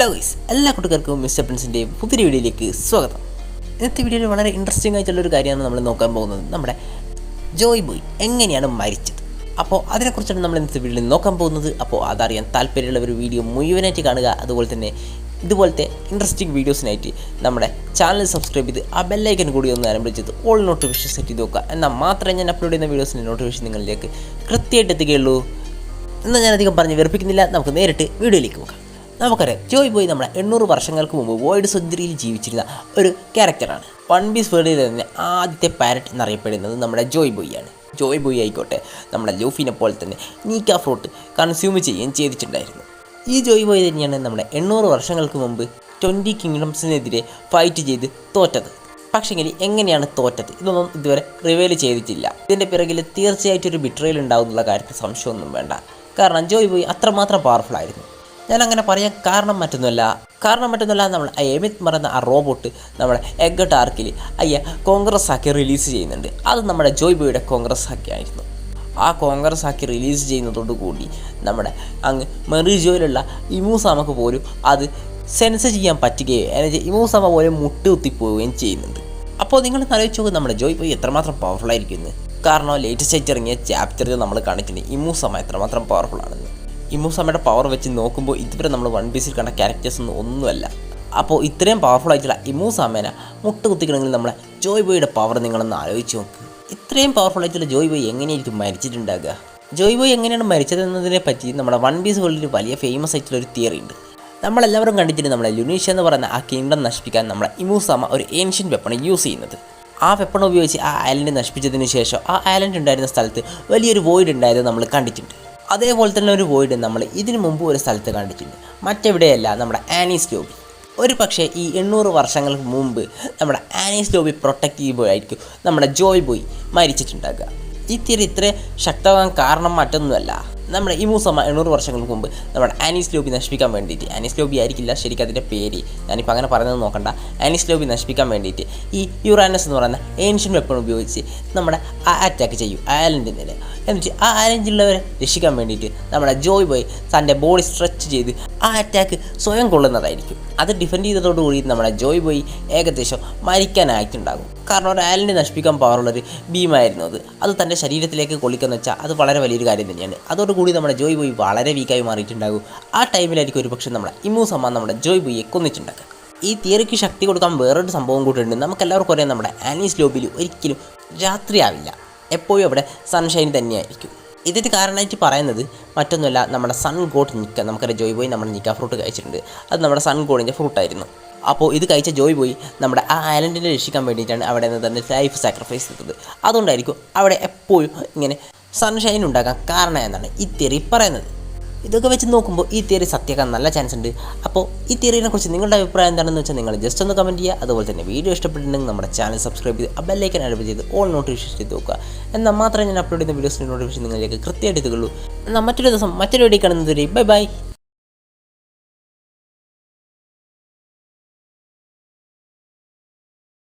Hello guys എല്ലാ കൂട്ടുകാർക്കും mister പ്രിൻസിന്റെ പുതിയ വീഡിയോയിലേക്ക് സ്വാഗതം. ഇന്നത്തെ വീഡിയോയിൽ വളരെ ഇൻട്രസ്റ്റിംഗ് ആയിട്ടുള്ള ഒരു കാര്യമാണ് നമ്മൾ നോക്കാൻ പോകുന്നത്. നമ്മുടെ ജോയ് ബോയ് എങ്ങനെയാണ് മരിച്ചത്? അപ്പോൾ അതിനെക്കുറിച്ചാണ് നമ്മൾ ഇന്നത്തെ വീഡിയോയിൽ നോക്കാൻ പോകുന്നത്. അപ്പോൾ അതറിയാൻ താല്പര്യമുള്ള ഒരു വീഡിയോ മുഴുവനായിട്ട് കാണുക. അതുപോലെ തന്നെ ഇതുപോലത്തെ ഇൻട്രസ്റ്റിംഗ് വീഡിയോസിനായിട്ട് നമ്മുടെ ചാനൽ സബ്സ്ക്രൈബ് ചെയ്ത് ആ ബെല്ലൈക്കൻ കൂടി ഒന്ന് ആരംഭിച്ചത് ഓൾ നോട്ടിഫിക്കേഷൻ സെറ്റ് ചെയ്ത് നോക്കുക എന്നാൽ മാത്രമേ ഞാൻ അപ്ലോഡ് ചെയ്യുന്ന വീഡിയോസിന്റെ നോട്ടിഫിക്കേഷൻ നിങ്ങളിലേക്ക് കൃത്യമായിട്ട് എത്തുകയുള്ളൂ. എന്നാൽ ഞാനധികം പറഞ്ഞ് വെറുപ്പിക്കുന്നില്ല. നമുക്ക് നേരിട്ട് വീഡിയോയിലേക്ക് പോകാം. നമുക്കറിയാം ജോയ് ബോയ് നമ്മളെ എണ്ണൂറ് വർഷങ്ങൾക്ക് മുമ്പ് വോയിഡ് സെഞ്ചുറിയിൽ ജീവിച്ചിരുന്ന ഒരു ക്യാരക്ടറാണ്. വൺ പീസ് വേൾഡിൽ തന്നെ ആദ്യത്തെ പാരറ്റ് എന്നറിയപ്പെടുന്നത് നമ്മുടെ ജോയ് ബോയിയാണ് ജോയ് ബോയ് ആയിക്കോട്ടെ നമ്മുടെ ലൂഫിനെ പോലെ തന്നെ നീക്ക ഫ്രൂട്ട് കൺസ്യൂം ചെയ്യുകയും ചെയ്തിട്ടുണ്ടായിരുന്നു. ഈ ജോയ് ബോയ് തന്നെയാണ് നമ്മുടെ എണ്ണൂറ് വർഷങ്ങൾക്ക് മുമ്പ് ട്വന്റി കിങ്ഡംസിനെതിരെ ഫൈറ്റ് ചെയ്ത് തോറ്റത്. പക്ഷേങ്കിൽ എങ്ങനെയാണ് തോറ്റത്? ഇതൊന്നും ഇതുവരെ റിവീൽ ചെയ്തിട്ടില്ല. ഇതിന്റെ പിറകിൽ തീർച്ചയായിട്ടും ഒരു ബിട്രയിൽ ഉണ്ടാകുന്നുള്ള കാര്യത്തിൽ സംശയമൊന്നും വേണ്ട. കാരണം ജോയ് ബോയ് അത്രമാത്രം പവർഫുൾ ആയിരുന്നു. ഞാൻ അങ്ങനെ പറയാൻ കാരണം മറ്റൊന്നുമല്ല. കാരണം മറ്റൊന്നുമല്ല നമ്മൾ എമിത് മറന്ന ആ റോബോട്ട് നമ്മുടെ എഗ് ആർക്കിൽ അയ്യ കോൺഗ്രസ് ആക്കി റിലീസ് ചെയ്യുന്നുണ്ട്. അത് നമ്മുടെ ജോയ് ബോയുടെ കോൺഗ്രസ് ആക്കി ആയിരുന്നു ആ കോൺഗ്രസ് ആക്കി റിലീസ് ചെയ്യുന്നതോടുകൂടി നമ്മുടെ അങ്ങ് മെറി ജോയിലുള്ള ഇമൂസാമക്ക് പോലും അത് സെൻസ് ചെയ്യാൻ പറ്റുകയോ അല്ലെങ്കിൽ ഇമൂസാമ പോലും മുട്ടുകുത്തിപ്പോവുകയും ചെയ്യുന്നുണ്ട്. അപ്പോൾ നിങ്ങൾ ആലോചിച്ച് നമ്മുടെ ജോയ് ബോയ് എത്രമാത്രം പവർഫുൾ ആയിരിക്കുന്നു കാരണം ലേറ്റസ്റ്റ് ആയിട്ട് ഇറങ്ങിയ ചാപ്റ്ററിൽ നമ്മൾ കാണിക്കുന്നത് ഇമൂസമ എത്രമാത്രം പവർഫുൾ ആണെന്ന്. ഇമൂസമയുടെ പവർ വെച്ച് നോക്കുമ്പോൾ ഇതുവരെ നമ്മൾ വൺ പീസിൽ കണ്ട ക്യാരക്ടേഴ്സ് ഒന്നും ഒന്നുമല്ല. അപ്പോൾ ഇത്രയും പവർഫുൾ ആയിട്ടുള്ള ഇമൂസാമേനെ മുട്ട കുത്തിക്കണമെങ്കിൽ നമ്മളെ ജോയ് ബോയുടെ പവർ നിങ്ങളൊന്ന് ആലോചിച്ച് നോക്ക്. ഇത്രയും പവർഫുൾ ആയിട്ടുള്ള ജോയ് ബോയ് എങ്ങനെയായിരിക്കും മരിച്ചിട്ടുണ്ടാകുക ജോയ് ബോയ് എങ്ങനെയാണ് മരിച്ചതെന്നതിനെ പറ്റി നമ്മുടെ വൺ പീസ് വേൾഡിൽ വലിയ ഫേമസ് ആയിട്ടുള്ള ഒരു തിയറി ഉണ്ട്. നമ്മളെല്ലാവരും കണ്ടിട്ടുണ്ട് നമ്മളെ ലുനീഷ എന്ന് പറയുന്ന ആ കിങ്ഡം നശിപ്പിക്കാൻ നമ്മളെ ഇമൂസാമ ഒരു ഏൻഷ്യൻ വെപ്പൺ യൂസ് ചെയ്യുന്നത്. ആ വെപ്പൺ ഉപയോഗിച്ച് ആ ഐലൻഡ് നശിപ്പിച്ചതിന് ശേഷം ആ ഐലൻഡ് ഉണ്ടായിരുന്ന സ്ഥലത്ത് വലിയൊരു വോയിഡ് ഉണ്ടായത് നമ്മൾ കണ്ടിട്ടുണ്ട്. അതേപോലെ തന്നെ ഒരു വോയിഡ് നമ്മൾ ഇതിനു മുമ്പ് ഒരു സ്ഥലത്ത് കണ്ടിട്ടുണ്ട്. മറ്റെവിടെയല്ല നമ്മുടെ ആനീസ് ലോബി ഒരു പക്ഷേ ഈ എണ്ണൂറ് വർഷങ്ങൾക്ക് മുമ്പ് നമ്മുടെ ആനീസ് ലോബി പ്രൊട്ടക്റ്റ് ചെയ്യുമ്പോഴായിരിക്കും നമ്മുടെ ജോയ് ബോയ് മരിച്ചിട്ടുണ്ടാകുക ഈ തിയറി ഇത്ര ശക്തമാകാൻ കാരണം മറ്റൊന്നുമല്ല. നമ്മുടെ ഇമൂസമ്മ എണ്ണൂറ് വർഷങ്ങൾക്ക് മുമ്പ് നമ്മുടെ ആനീസ് ലോബി നശിപ്പിക്കാൻ വേണ്ടിയിട്ട് ആനീസ് ലോബി ആയിരിക്കില്ല ശരിക്കും അതിന്റെ പേര്. ഞാനിപ്പോൾ അങ്ങനെ പറയുന്നത് നോക്കണ്ട. ആനീസ് ലോബി നശിപ്പിക്കാൻ വേണ്ടിയിട്ട് ഈ യുറാനസ് എന്ന് പറയുന്ന ഏൻഷ്യൻ വെപ്പൺ ഉപയോഗിച്ച് നമ്മുടെ ആ അറ്റാക്ക് ചെയ്യും. ഐലൻഡിനെ എന്നിട്ട് ആ അയലൻഡിലുള്ളവരെ രക്ഷിക്കാൻ വേണ്ടിയിട്ട് നമ്മുടെ ജോയ് ബോയ് തന്റെ ബോഡി സ്ട്രെച്ച് ചെയ്ത് ആ അറ്റാക്ക് സ്വയം കൊള്ളുന്നതായിരിക്കും. അത് ഡിഫെൻഡ് ചെയ്തതോടുകൂടി നമ്മുടെ ജോയ് ബോയ് ഏകദേശം മരിക്കാനായിട്ടുണ്ടാകും. കാരണം ഒരു ഐലൻഡ് നശിപ്പിക്കാൻ പവറുള്ളൊരു ഭീമായിരുന്നു അത്. അത് തന്റെ ശരീരത്തിലേക്ക് കൊള്ളിക്കുന്ന വെച്ചാൽ അത് വളരെ വലിയൊരു കാര്യം തന്നെയാണ്. അതോടുകൂടി നമ്മുടെ ജോയ് ബോയ് വളരെ വീക്കായി മാറിയിട്ടുണ്ടാകും. ആ ടൈമിലായിരിക്കും ഒരുപക്ഷെ നമ്മുടെ നമ്മുടെ ഇമൂസമ്മ നമ്മുടെ ജോയ് ബോയിയെ കൊന്നിട്ടുണ്ടാക്കുക. ഈ തിയറിക്ക് ശക്തി കൊടുക്കാൻ വേറൊരു സംഭവം കൂട്ടുണ്ട് നമുക്കെല്ലാവർക്കും അറിയാം നമ്മുടെ ആനീസ് ലോബിൽ ഒരിക്കലും രാത്രിയാവില്ല എപ്പോഴും അവിടെ സൺഷൈൻ തന്നെയായിരിക്കും. ഇതിന് കാരണമായിട്ട് പറയുന്നത് മറ്റൊന്നുമല്ല നമ്മുടെ സൺ ഗോഡ് നിക്ക നമുക്കറിയാം ജോയ് ബോയ് നമ്മുടെ നിക്ക ഫ്രൂട്ട് കഴിച്ചിട്ടുണ്ട്. അത് നമ്മുടെ സൺ ഗോഡിന്റെ ഫ്രൂട്ടായിരുന്നു അപ്പോൾ ഇത് കഴിച്ച ജോയ് ബോയ് നമ്മുടെ ആ ഐലൻഡിനെ രക്ഷിക്കാൻ വേണ്ടിയിട്ടാണ് അവിടെ നിന്ന് തന്നെ ലൈഫ് സാക്രിഫൈസ് ചെയ്തത്. അതുകൊണ്ടായിരിക്കും അവിടെ എപ്പോഴും ഇങ്ങനെ സൺഷൈൻ ഉണ്ടാകാൻ കാരണം എന്നാണ് ഈ തിയറി പറയുന്നത്. ഇതൊക്കെ വെച്ച് നോക്കുമ്പോൾ ഈ തിയറി സത്യക്കാൻ നല്ല ചാൻസ് ഉണ്ട്. അപ്പോൾ ഈ തിയറിനെ കുറിച്ച് നിങ്ങളുടെ അഭിപ്രായം എന്താണെന്ന് വെച്ചാൽ നിങ്ങൾ ജസ്റ്റ് ഒന്ന് കമന്റ് ചെയ്യുക. അതുപോലെ തന്നെ വീഡിയോ ഇഷ്ടപ്പെട്ടിട്ടുണ്ടെങ്കിൽ നമ്മുടെ ചാനൽ സബ്സ്ക്രൈബ് ചെയ്ത് ആ ബെല്ലൈക്കൻ അലബ് ചെയ്ത് ഓൾ നോട്ടിഫിക്കേഷൻ ചെയ്ത് നോക്കുക എന്നാൽ മാത്രമേ ഞാൻ അപ്ലോഡ് ചെയ്യുന്ന വീഡിയോസിന്റെ നോട്ടിഫിക്കേഷൻ നിങ്ങളിലേക്ക് കൃത്യമായിട്ട് എത്തുകയുള്ളൂ എന്നാൽ മറ്റൊരു ദിവസം മറ്റൊരു വീഡിയോ കാണുന്നതുവരെ ബൈ ബൈ